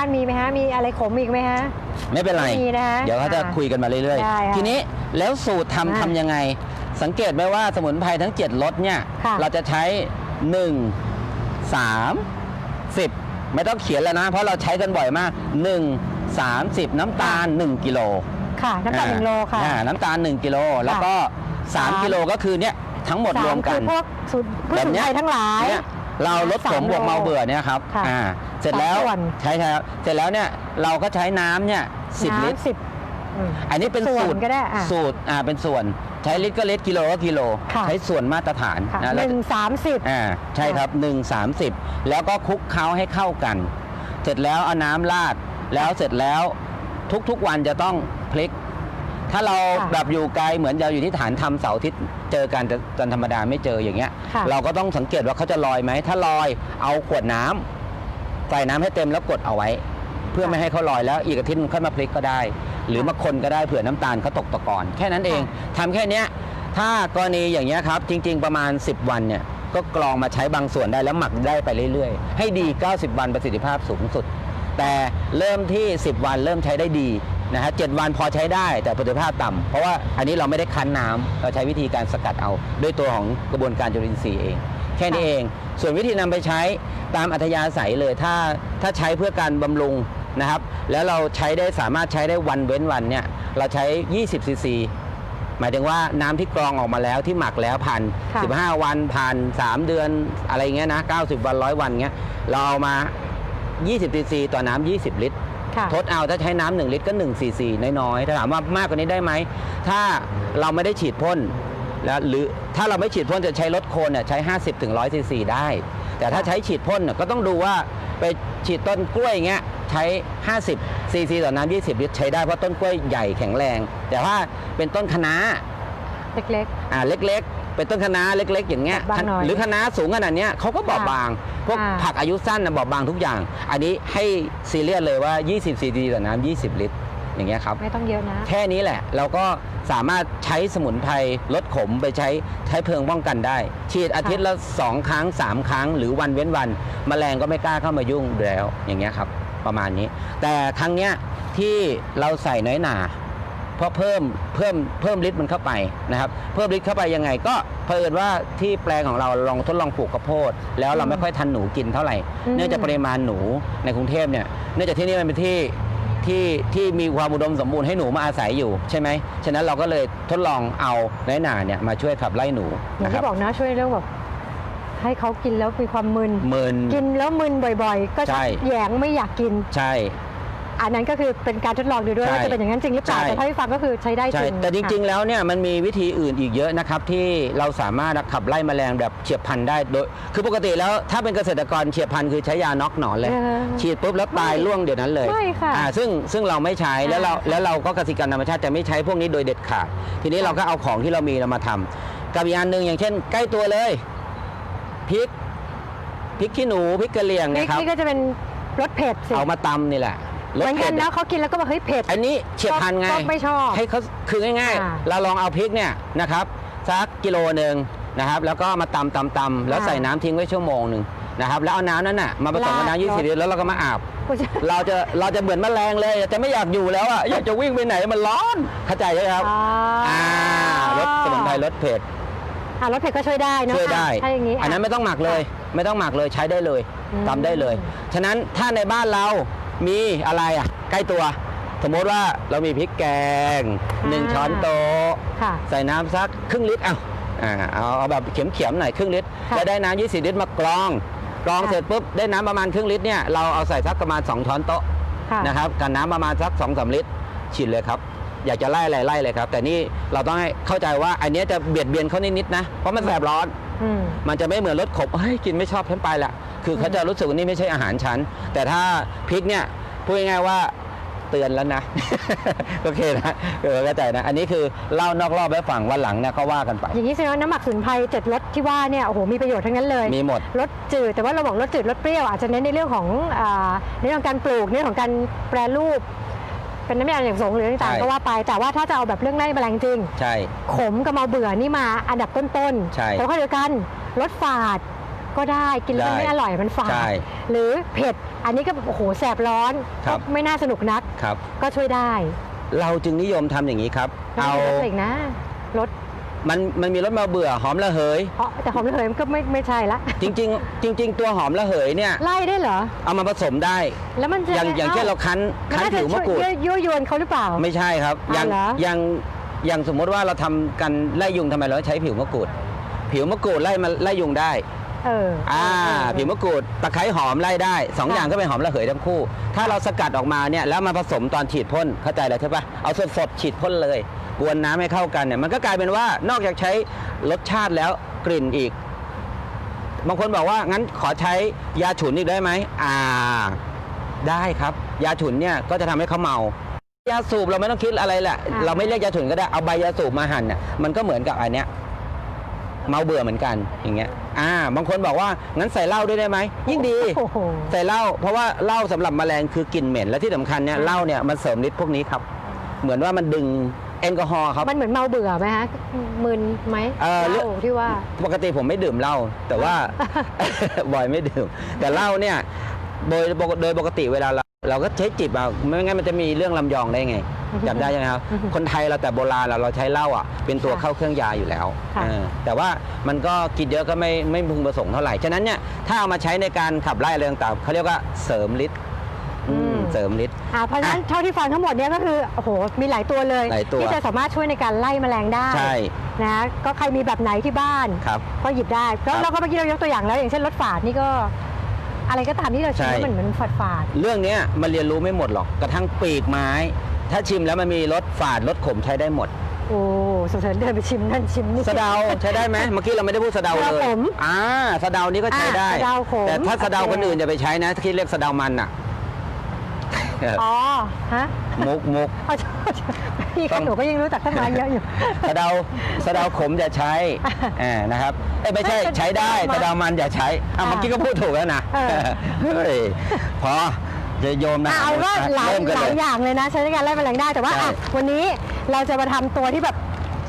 บ้านมีไหมฮะ มีอะไรขมอีกไหมฮะ ไม่เป็นไรมีนะคะเดี๋ยวเขาจะอ่าคุยกันมาเรื่อยได้ค่ะๆ ทีนี้แล้วสูตรทำอ่าทำยังไง สังเกตไหมว่าสมุนไพรทั้ง 7รสเนี่ย ค่ะ เราจะใช้ 1 3 10 ไม่ต้องเขียนแล้วนะ เพราะเราใช้กันบ่อยมาก 1 30 น้ำตาล 1 กิโลค่ะน้ำตาลหนึ่งโลค่ะ อ่าน้ำตาล 1 กิโล แล้วก็ สาม 3 กิโลก็คือเนี่ยทั้งหมดรวมกันสาคือพวกสูตรพืชสมุนไพรทั้งหลาย เนี่ย เราลดขมสามบวกโลเมาเบื่อเนี่ยครับค่ะอ่าเสร็จแล้วสามส่วนใช่ครับเสร็จแล้วเนี่ยเราก็ใช้น้ำเนี่ยสิบลิตร น้ำสิบอืม อันนี้เป็นส่วนสูตรก็ได้อะสูตรอ่าเป็นส่วนใช้ลิตรก็ลิตรกิโลก็กิโล ค่ะ ใช้ส่วนมาตรฐานค่ะนะหแล้วนึ่งสามสิบ อ่าใช่ครับ1 30แล้วก็คลุกเคล้าให้เข้ากัน เสร็จแล้วเอาน้ำราดแล้วเสร็จแล้วทุกๆวันจะต้องพลิก ถ้าเราค่ะแบบอยู่ไกลเหมือนเราอยู่ที่ฐานทำเสาร์อาทิตย์เจอกันแต่ตอนธรรมดาไม่เจออย่างเงี้ย ค่ะ เราก็ต้องสังเกตว่าเขาจะลอยไหม ถ้าลอยเอาขวดน้ำใส่น้ำให้เต็มแล้วกดเอาไว้ เพื่อไม่ให้เขาลอยแล้วอีกอาทิตย์นึงค่อยมาพลิกก็ได้ หรือมาคนก็ได้เผื่อน้ำตาลเขาตกตะกอนแค่นั้นเองทำแค่เนี้ยถ้ากรณีอย่างเงี้ยครับจริง ๆ ประมาณ 10 วันเนี่ยก็กรองมาใช้บางส่วนได้แล้วหมักได้ไปเรื่อยๆ ให้ดี 90 วันประสิทธิภาพสูงสุด แต่เริ่มที่ 10 วันเริ่มใช้ได้ดี นะฮะเจ็ดวันพอใช้ได้แต่ประสิทธิภาพต่ำเพราะว่าอันนี้เราไม่ได้คั้นน้ำเราใช้วิธีการสกัดเอา ด้วยตัวของกระบวนการจุลินทรีย์เอง แค่นี้ค่ะเอง ส่วนวิธีนำไปใช้ตามอัธยาศัยเลยถ้าถ้าใช้เพื่อการบำรุงนะครับ แล้วเราใช้ได้สามารถใช้ได้วันเว้นวันเนี่ยเราใช้ 20ซีซี หมายถึงว่าน้ำที่กรองออกมาแล้วที่หมักแล้วผ่านค่ะ 15 วันผ่าน 3 เดือนอะไรเงี้ยนะ90 วันร้อยวันเงี้ยเราเอามา 20ซีซีต่อน้ำ20 ลิตร ค่ะ ทดเอาถ้าใช้น้ำหนึ่งลิตรก็1ซีซีน้อยๆถ้าถามว่ามากกว่านี้ได้ไหม ถ้าเราไม่ได้ฉีดพ่นแล้วหรือถ้าเราไม่ฉีดพ่นจะใช้ลดโคนเนี่ยใช้ 50ถึง100ซีซีได้ แต่ถ้าใช้ฉีดพ่นเนี่ยก็ต้องดูว่าไปฉีดต้นกล้วยอย่างเงี้ยใช้ 50ซีซีต่อน้ำ20ลิตรใช้ได้เพราะต้นกล้วยใหญ่แข็งแรง แต่ว่าเป็นต้นคะน้า เล็ก อ่าเล็กๆ เป็นต้นคะน้าเล็ก ๆ อย่างเงี้ยบางหน่อยหรือคะน้าสูงขนาดเนี้ยเขาก็บอบบาง พวกอ่า ผักอายุสั้นนะบอบบางทุกอย่าง อันนี้ให้ซีเรียสเลยว่า 20ซีซีต่อน้ำ20 ลิตร อย่างเงี้ยครับๆไม่ต้องเยอะนะ แค่นี้แหละเราก็สามารถใช้สมุนไพรลดขมไปใช้ใช้เพลิงป้องกันได้ ฉีดอาทิตย์ละสองครั้งสามครั้ง หรือวันเว้นวันแมลงก็ไม่กล้าเข้ามายุ่งอยู่แล้วอย่างเงี้ยครับ ประมาณนี้ แต่ครั้งเนี้ยที่เราใส่น้อยหนา เพราะเพิ่มเพิ่มเพิ่มฤทธิ์มันเข้าไปนะครับเพิ่มฤทธิ์เข้าไปยังไง ก็เผอิญว่าที่แปลงของเราลองทดลองปลูกข้าวโพดแล้วเราไม่ค่อยทันหนูกินเท่าไหร่อืมเนื่องจากปริมาณหนูในกรุงเทพเนี่ยเนื่องจากที่นี่มันเป็นที่ที่ที่มีความอุดมสมบูรณ์ให้หนูมาอาศัยอยู่ใช่ไหม ฉะนั้นเราก็เลยทดลองเอาน้อยหนาเนี่ยมาช่วยขับไล่หนูอย่างนะครัที่บบอกนะช่วยเรื่องแบบให้เขากินแล้วมีความมึนหมื่นกินแล้วมึนบ่อย ๆ ก็ใช่แหยงไม่อยากกิน ใช่ อันนั้นก็คือเป็นการทดลองดูด้วยใช่ว่าจะเป็นอย่างนั้นจริงหรือเปล่าใช่ แต่เท่าที่ฟังก็คือใช้ได้จใช่ริงแต่จริงๆค่ะแล้วเนี่ยมันมีวิธีอื่นอีกเยอะนะครับที่เราสามารถขับไล่แมลงแบบเฉียบพลันได้โดยคือปกติแล้วถ้าเป็นเกษตรกรเฉียบพลันคือใช้ยาน็อกหนอนเลย เออ ฉีดปุ๊บแล้วตายไม่ร่วงเดี๋ยวนั้นเลยไม่ค่ะอ่าซึ่งซึ่งเราไม่ใช้แล้วเราอ่าแล้วเราก็เกษตรกรรมธรรมชาติจะไม่ใช้พวกนี้โดยเด็ดขาด ทีนี้เราก็เอาของที่เรามีเรามาทำกับอีกอันหนึ่งอย่างเช่น ใกล้ตัวเลยพริกพริกขี้หนูพริกกระเหรี่ยงนี่นะครับ นี่ก็จะเป็นรสเผ็ดสิ เอามาตำนี่แหละร เหสมือนเผ็กัดนนะเขากินแล้วก็บอกเฮ้ยเผ็ด อันนี้เฉียบพลันไงก็ไม่ชอบให้เขาคือง่ายอ่าๆเราลองเอาพริกเนี่ยนะครับสักกิโลหนึ่งนะครับแล้วก็มาตำตำตำแล้วอ่าใส่น้ำทิ้งไว้ชั่วโมงหนึ่งนะครับแล้วเอาน้ำนั้นน่ะมาผสมกับราดน้ำยี่สิบลิตรแล้วเราก็มาอาบคุณจะเราจะเราจะเหมือนแมลงเลยจะไม่อยากอยู่แล้วอะอยากจะวิ่งไปไหนมันร้อนเข้าใจใช่ไหมครับอ๋ออ่อ่ารสสมุนไพรรสเผ็ดอ่ารสเผ็ดก็ช่วยได้เนอะช่วยได้ถ้าอย่างนี้อันนั้นไม่ต้องหมักเลย ไม่ต้องหมักเลยใช้ได้เลยอืมตำได้เลย ฉะนั้นถ้าในบ้านเรา มีอะไรอะ ใกล้ตัว สมมติว่าเรามีพริกแกงหนึ่งช้อนโต๊ะค่ะ ใส่น้ำสักครึ่งลิตรเอาอ่าเอาเอาแบบเข็มๆหน่อยครึ่งลิตรค่ะแล้วได้น้ำ20ลิตรมากรองกรองค่ะ เสร็จปุ๊บได้น้ำประมาณครึ่งลิตรเนี่ยเราเอาใส่สักประมาณ 2 ช้อนโต๊ะค่ะ นะครับกับน้ำประมาณสัก2อสลิตรฉีดเลยครับ อยากจะไล่อะไรไล่เลยครับ แต่นี่เราต้องให้เข้าใจว่าอันเนี้ยจะเบียดเบียนเขานิดๆนะ เพราะมันแสบร้อน อืม มันจะไม่เหมือนรสขมเฮ้ยกินไม่ชอบฉันไปละ คือเขาจะรู้สึกว่านี่ไม่ใช่อาหารฉัน แต่ถ้าพริกเนี่ยพูดง่ายๆว่าเตือนแล้วนะ โอเคนะเออเข้าใจนะ อันนี้คือเล่านอกรอบไว้ฝั่งวันหลังเนี่ยก็ว่ากันไป อย่างนี้แสดงว่าน้ำหมักสมุนไพรเจ็ดรสที่ว่าเนี่ยโอ้โหมีประโยชน์ทั้งนั้นเลยมีหมด รสจืดแต่ว่าเราบอกรสจืดรสเปรี้ยวอาจจะเน้นในเรื่องของอ่าในเรื่องของการปลูกในเรื่องของการแปรรูป เป็นน้ำยาอย่างสงหรือต่างใช่ ๆก็ว่าไป แต่ว่าถ้าจะเอาแบบเรื่องไล่แมลงจริง ใช่ ขมกับเมาเบื่อนี่มาอันดับต้นๆใช่แต่ว่าเดียวกันรสฝาดก็ได้กินแล้วมันได้ไม่อร่อยมันฝาใช่ดหรือเผ็ดอันนี้ก็แบบโอ้โหแสบร้อนครับ ก็ไม่น่าสนุกนักครับ ก็ช่วยได้เราจึงนิยมทำอย่างนี้ครับแล้วเอามีรสอะไรอีกนะรส มันมันมีรสมาเบื่อหอมระเหยเพราะแต่หอมระเหยมันก็ไม่ไม่ใช่ละ จริง ๆ จริง ๆ ตัวหอมระเหยเนี่ยไล่ได้เหรอ เอามาผสมได้ แล้วมันจะอย่างอย่างเช่นเราคั้นมันคั้นน่าจะผิวมะกรูดช่วยยั่วยวนเขาหรือเปล่า ไม่ใช่ครับอย่างเอาเหรออย่างอย่างสมมติว่าเราทำกันไล่ยุงทำไมเราใช้ผิวมะกรูด ผิวมะกรูดไล่มาไล่ยุงได้เอออ่าเออผิวมะกรูดตะไคร้หอมไล่ได้สองค่ะอย่างก็เป็นหอมระเหยทั้งคู่ ถ้าเราสกัดออกมาเนี่ยแล้วมาผสมตอนฉีดพ่นเข้าใจแล้วใช่ปะเอาสดๆฉีดพ่นเลย กวนน้ำให้เข้ากันเนี่ยมันก็กลายเป็นว่านอกจากใช้รสชาติแล้วกลิ่นอีก บางคนบอกว่างั้นขอใช้ยาฉุนอีกได้ไหมอ่า ได้ครับ ยาฉุนเนี่ยก็จะทำให้เขาเมายาสูบเราไม่ต้องคิดอะไรแหละอ่าเราไม่เรียกยาฉุนก็ได้เอาใบยาสูบมาหั่นน่ะมันก็เหมือนกับอันเนี้ยเมาเบื่อเหมือนกันอย่างเงี้ย อ่า บางคนบอกว่างั้นใส่เหล้าด้วยได้ไหมยิ่งดีโอ้โหใส่เหล้าเพราะว่าเหล้าสำหรับแมลงคือกลิ่นเหม็นและที่สำคัญเนี่ยอ่าเหล้าเนี่ยมันเสริมฤทธิ์พวกนี้ครับ เหมือนว่ามันดึง แอลกอฮอล์ครับ มันเหมือนเมาเบื่อไหมฮะมึนไหมเอ่อเหล้าที่ว่า ปกติผมไม่ดื่มเหล้าแต่ว่าบ่อยไม่ดื่ม แต่เหล้าเนี่ยโดยปกโดยปกติเวลาเราเราก็ใช้จิบเอาไม่งั้นมันจะมีเรื่องลำยองได้ไงจำได้ใช่ไหมครับอือฮึคนไทยเราแต่โบราณเราเราใช้เหล้าอะเป็นตัวค่ะเข้าเครื่องยาอยู่แล้วค่ะ เออแต่ว่ามันก็กินเยอะก็ไม่ไม่พึงประสงค์เท่าไหร่ฉะนั้นเนี่ยถ้าเอามาใช้ในการขับไล่อะไรต่างๆเขาเรียกว่าเสริมฤทธิ์อืม เสริมฤทธิ์ อ่าเพราะฉะนั้นอะเท่าที่ฟังทั้งหมดเนี่ยก็คือโอ้โหมีหลายตัวเลย หลายตัว ที่จะสามารถช่วยในการไล่แมลงได้ใช่ นะก็ใครมีแบบไหนที่บ้านครับ ก็หยิบได้แล้วครับเราก็เมื่อกี้เรายกตัวอย่างแล้ว อย่างเช่นรถฝาดนี่ก็ อะไรก็ตามที่เราชิมใช่แล้วมันเหมือนฝาดฝาดเรื่องเนี้ยมันเรียนรู้ไม่หมดหรอกกระทั่งปีกไม้ ถ้าชิมแล้วมันมีรสฝาดรสขมใช้ได้หมดๆโอ้สงสารเดินไปชิมนั่นชิมนี่ สะเดาใช้ได้ไหมเมื่อกี้เราไม่ได้พูดสะเดาสะเลเดายขมอ่าสะเดานี่ก็ใช้ได้ อ่าสะเดาขมแต่ถ้าสะเดาโอเคคนอื่นจะไปใช้นะที่เรียกสะเดามันอะ อ๋อฮะมุกมุกเอาโทษพี่ต้กัอบงหนูก็ยังรู้จักต้นไม้เยอะอยู่ สะเดาสะเดาขมจะใช้อ่านะครับเอ้ยไม่ใช่ไม่เป็นใช้ได้สะสะเดาเดามันมันอย่าใช้อะอ่าเมื่อกี้ก็พูดถูกแล้วนะเออเฮ้ยพอจะโยมนะอะเอาว่าหลายเริ่มกันหเลลายยอย่างเลยนะ ใช้ในการไล่แมลงได้แต่ว่าใช่อะวันนี้เราจะมาทำตัวที่แบบ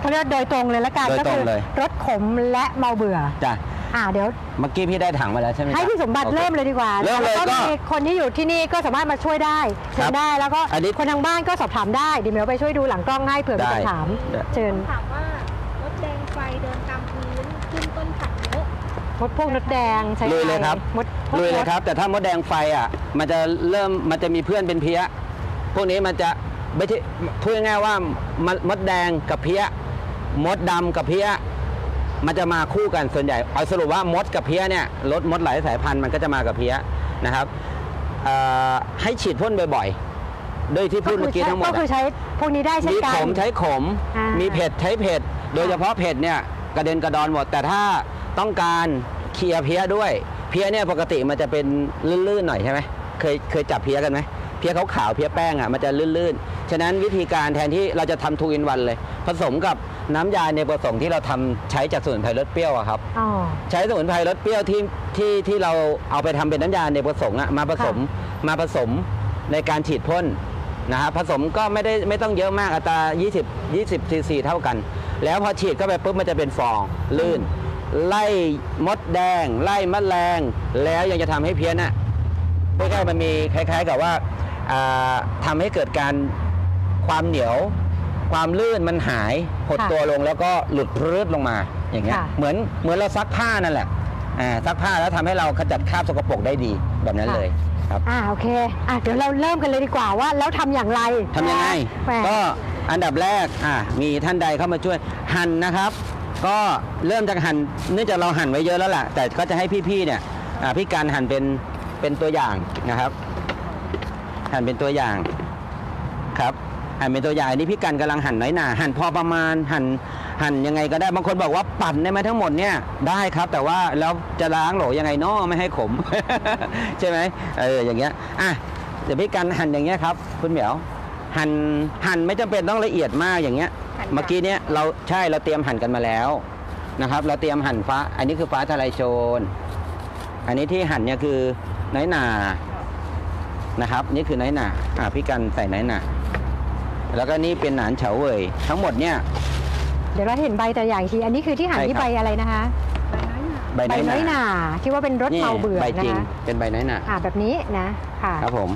เขาเรียกว่าโดยตรงเลยละกันโดยก็ตรคืงเลยรสขมและเมาเบื่อจ้ะ อ่าเดี๋ยวเมื่อกี้พี่ได้ถังมาแล้วใช่ไหมให้พี่สมบัติโอค เริ่มเลยดีกว่าเริ่มเลยแล้วก็มีคนที่อยู่ที่นี่ก็สามารถมาช่วยได้เชิครัญบได้แล้วก็อันนี้ คนทางบ้านก็สอบถามได้เดี๋ยวเมลไปช่วยดูหลังกล้องให้เผื่อมีได้คำถามได้ เชิญถามว่ารถแดงไฟเดินตามพื้นขึ้นต้นผักเยอะมดพวกนดแดงใช้ลุยเลยไฟครับ มดพวกลุยเลยมดครับ แต่ถ้ามดแดงไฟอะ มันจะเริ่มมันจะมีเพื่อนเป็นเพี้ย พวกนี้มันจะไม่ใช่พูดง่ายๆว่ามดมดแดงกับเพี้ย มดดำกับเพี้ย มันจะมาคู่กันส่วนใหญ่เอาสรุปว่ามดกับเพี้ยเนี่ยรถมดหลายสายพันธุ์มันก็จะมากับเพี้ยนะครับเอ่อให้ฉีดพ่นบ่อยๆโดยที่พูดเมื่อกี้ทั้งหมดก็อะคือใช้พวกนี้ได้เช่นมีกันขมใช้ขมอ่ามีมีเผ็ดใช้เผ็ด โดยเฉพาะเผ็ดเนี่ยกระเด็นกระดอนหมด แต่ถ้าต้องการเคลียร์เพี้ยด้วย เพี้ยเนี่ยปกติมันจะเป็นลื่นๆหน่อยใช่ไหมเคยเคยจับเพี้ยกันไหมเพี้ยขาวๆเพี้ยแป้งอะมันจะลื่นๆ ฉะนั้นวิธีการแทนที่เราจะทำทูอินวันเลย ผสมกับ น้ำยาในประสงค์ที่เราทำใช้จากสมุนไพรรสเปรี้ยวอะครับ อ๋อ ใช้สมุนไพรรสเปรี้ยวที่ที่ที่เราเอาไปทำเป็นน้ำยาในประสงค์อะมาผสมมาผสมในการฉีดพ่นนะครับผสมก็ไม่ได้ไม่ต้องเยอะมากอัตรา 20 20ซีซีเท่ากัน แล้วพอฉีดเข้าไปปุ๊บมันจะเป็นฟองลื่น ไล่มดแดง ไล่มแมลง แล้วยังจะทำให้เพี้ยนอะใกล้ๆมันมีคล้าย ๆ กับว่าอ่าทำให้เกิดการความเหนียว ความลื่นมันหายหดค่ะตัวลงแล้วก็หลุดรืดลงมาอย่างเงี้ยค่ะ เหมือนเหมือนเราซักผ้านั่นแหละอ่าซักผ้าแล้วทำให้เราขจัดคราบสกปรกได้ดีแบบนั้นเลยครับ อ่าโอเคอะเดี๋ยวเราเริ่มกันเลยดีกว่าว่าแล้วทำอย่างไรทำยังไง แหม ก็อันดับแรกอะมีท่านใดเข้ามาช่วยหั่นนะครับ ก็เริ่มจากหั่นเนื่องจากเราหั่นไว้เยอะแล้วล่ะ แต่ก็จะให้พี่ๆเนี่ยอะพี่การหั่นเป็นเป็นตัวอย่างนะครับ หั่นเป็นตัวอย่างครับ หั่นเป็นตัวอย่างอันนี้พี่กันกำลังหั่นน้อยหนาหั่นพอประมาณหั่นหั่นยังไงก็ได้บางคนบอกว่าปั่นได้ไหมทั้งหมดเนี่ยได้ครับ แต่ว่าแล้วจะล้างโหลยังไงเนาะไม่ให้ขม ใช่ไหมเอออย่างเงี้ยอะเดี๋ยวพี่กันหั่นอย่างเงี้ยครับคุณเหมียวหั่นหั่นไม่จำเป็นต้องละเอียดมากอย่างเงี้ยหั่นเมื่อกี้เนี้ยเราใช่เราเตรียมหั่นกันมาแล้วนะครับ เราเตรียมหั่นฟ้า อันนี้คือฟ้าทะลายโจรอันนี้ที่หั่นเนี่ยคือน้อยหนานะครับ นี่คือน้อยหนาอะพี่กันใส่น้อยหนา แล้วก็นี่เป็นหนานเฉาเว่ยทั้งหมดเนี่ย เดี๋ยวเราเห็นใบแต่อย่างอีกที อันนี้คือที่หั่นใช่ที่ครับ ใบอะไรนะคะ ใบน้อยหนาใใบใบน้อยหนาน้อยหนาที่ว่าเป็นรสนี่เมาเบื่อใบนะจริงคะเป็นใบน้อยหนาอ่าแบบนี้นะค่ะ ครับผม